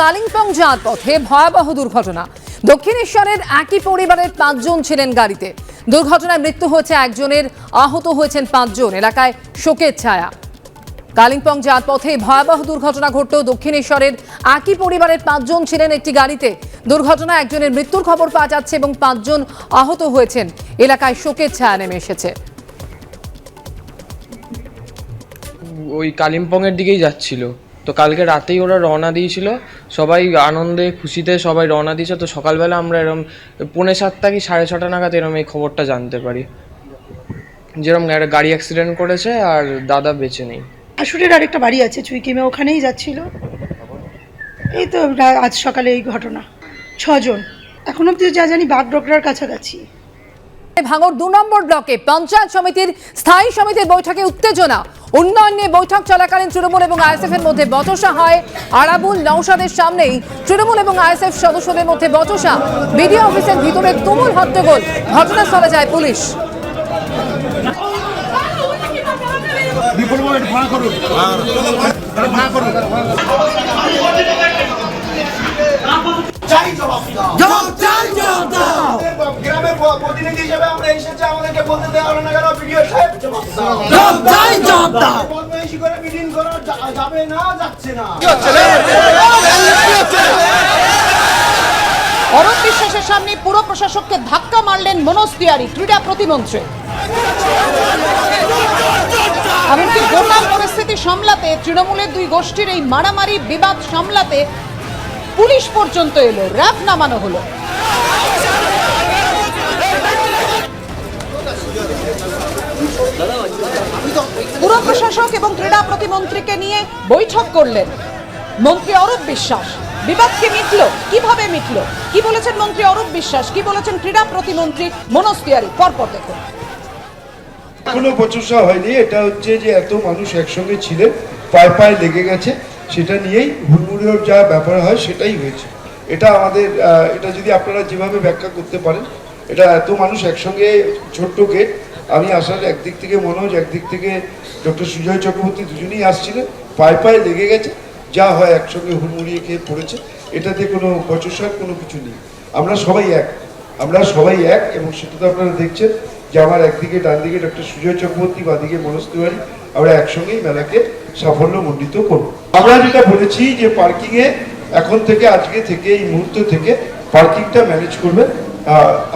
কালিম্পং যাওয়ার পথে ভয়াবহ দুর্ঘটনা। দক্ষিণেশ্বরের একই পরিবারের পাঁচজন ছিলেন গাড়িতে। দুর্ঘটনায় মৃত্যু হয়েছে একজনের, আহত হয়েছেন পাঁচজন, এলাকায় শোকের ছায়া। কালিম্পং যাওয়ার পথে ভয়াবহ দুর্ঘটনা ঘটল দক্ষিণেশ্বরের একই পরিবারের পাঁচজন ছিলেন একটি গাড়িতে। দুর্ঘটনায় একজনের মৃত্যুর খবর পাওয়া যাচ্ছে এবং পাঁচজন আহত হয়েছেন। এলাকায় শোকের ছায়া নেমে এসেছে। ওই কালিম্পংয়ের দিকেই যাচ্ছিল। তো কালকে রাতেই ওরা রওনা দিয়েছিল। সবাই আনন্দে খুশিতে সবাই রওনা দিয়েছে। তো সকালবেলা আমরা এরম পৌনে সাতটা কি সাড়ে ছটা নাগাদ এরম এই খবরটা জানতে পারি। যেরকম একটা গাড়ি অ্যাক্সিডেন্ট করেছে আর দাদা বেঁচে নেই। আসুরের আরেকটা বাড়ি আছে চুইকিমে ওখানেই যাচ্ছিল। এই তো আজ সকালে এই ঘটনা। ছজন। এখন অব্দি যা জানি বাগডোগরার কাছাকাছি। ভাঙর দু নম্বর ব্লকে পঞ্চায়েত সমিতির স্থায়ী সমিতির বৈঠকে উত্তেজনা। উন্নয়ন নিয়ে বৈঠক চলাকালীন তৃণমূল এবং আইএসএফ এর মধ্যে বচসা হয়। আরাবুল নৌসাদের সামনেই তৃণমূল এবং আইএসএফ সদস্যদের মধ্যে বচসা। বিডিও অফিসের ভিতরে তুমুল হট্টগোল ঘটনাস্থলে যায় পুলিশ। গ্রামের প্রতিনিধি হিসেবে আমরা এসেছি আমাদেরকে বলতে দেওয়া হলো না কেন? ভিডিও সাহেব বদমাইশি করে মিটিং করা যাবে না যাচ্ছে না। অরূপ বিশ্বাসের সামনে পুরো প্রশাসককে ধাক্কা মারলেন মনোজ তিওয়ারি ক্রীড়া প্রতিমন্ত্রী। এমনকি গোটা পরিস্থিতি সামলাতে তৃণমূলের দুই গোষ্ঠীর এই মারামারি বিবাদ সামলাতে পুলিশ পর্যন্ত এলো র্যাব নামানো হলো। প্রশাসক এবং ক্রীড়া প্রতিমন্ত্রীকে নিয়ে বৈঠক করলেন মন্ত্রী অরূপ বিশ্বাস। বিবাদ কি মিটলো, কীভাবে মিটলো? কি বলেছেন মন্ত্রী অরূপ বিশ্বাস? কি বলেছেন ক্রীড়া প্রতিমন্ত্রী মনোজ তিওয়ারি? পরপর দেখুন। কোনো বচসা হয়নি। এটা হচ্ছে যে এত মানুষ একসঙ্গে ছিলেন, পায়ে পায়ে লেগে গেছে। সেটা নিয়েই হুড়মুড়ির যা ব্যাপার হয়, সেটাই হয়েছে। এটা আমাদের এটা যদি আপনারা যেভাবে ব্যাখ্যা করতে পারেন, এটা এত মানুষ একসঙ্গে, ছোট্ট গেট আমি আসার একদিক থেকে মনোজ, একদিক থেকে ডক্টর সুজয় চক্রবর্তী দুজনেই আসছিলেন, পায়ে পায়ে লেগে গেছে, যা হয় একসঙ্গে হুড়মুড়িয়ে খেয়ে পড়েছে, এটাতে কোনো বচসার কোনো কিছু নেই। আমরা সবাই এক, আমরা সবাই এক, এবং সেটা তো আপনারা দেখছেন যে আমার একদিকে ডান দিকে ডক্টর সুজয় চক্রবর্তী, বাদিকে মনোজ তিওয়ারি, আমরা একসঙ্গেই মেলাকে সাফল্য মণ্ডিত করব। আমরা যেটা বলেছি যে পার্কিংয়ে এখন থেকে, আজকে থেকে, এই মুহূর্ত থেকে পার্কিংটা ম্যানেজ করবে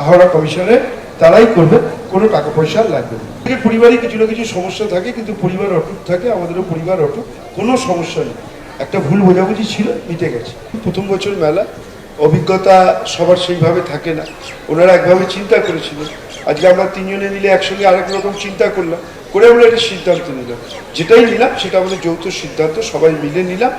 হাওড়া কমিশনের তারাই করবে, কোনো টাকা পয়সা লাগবে না। পরিবারে কিছু না কিছু সমস্যা থাকে, কিন্তু পরিবার অটুট থাকে, আমাদেরও পরিবার অটুট, কোনো সমস্যা নেই। একটা ভুল বোঝাবুঝি ছিল, মিটে গেছে। প্রথম বছর মেলা, অভিজ্ঞতা সবার সেইভাবে থাকে না। ওনারা একভাবে চিন্তা করেছিল। আজকে আমরা তিনজনে মিলে একসঙ্গে আরেক রকম চিন্তা করলাম, করে আমরা একটা সিদ্ধান্ত নিলাম। যেটাই নিলাম, সেটা আমাদের যৌথ সিদ্ধান্ত, সবাই মিলে নিলাম।